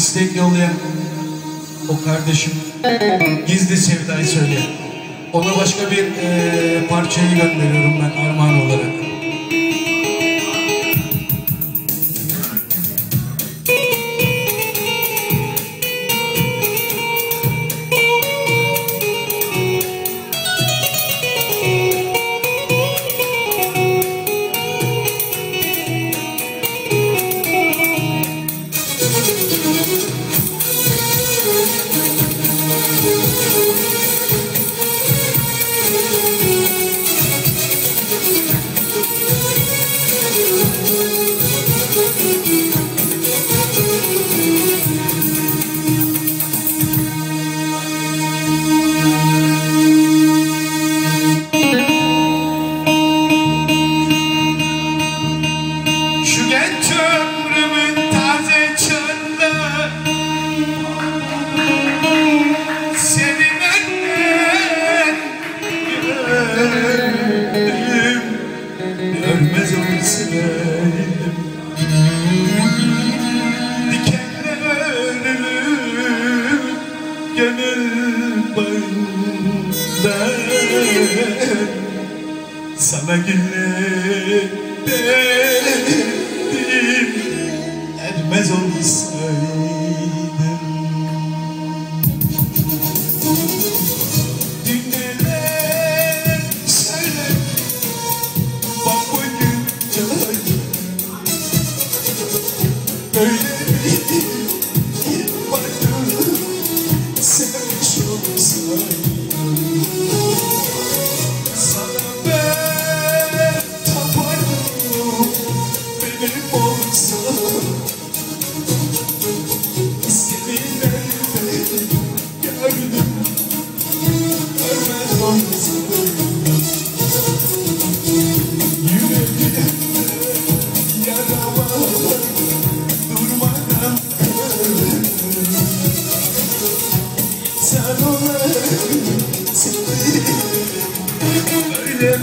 istek yollayan o kardeşim gizli sevdayı söyle. Ona başka bir eee, parçayı gönderiyorum ben armağan olarak. Sana güller derdim Ermez olsaydım? Dün neler söyler Bak bugün cahil Böyle bir vardı. Sevmiş olsaydım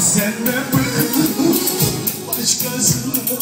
Senden bıktım başkasına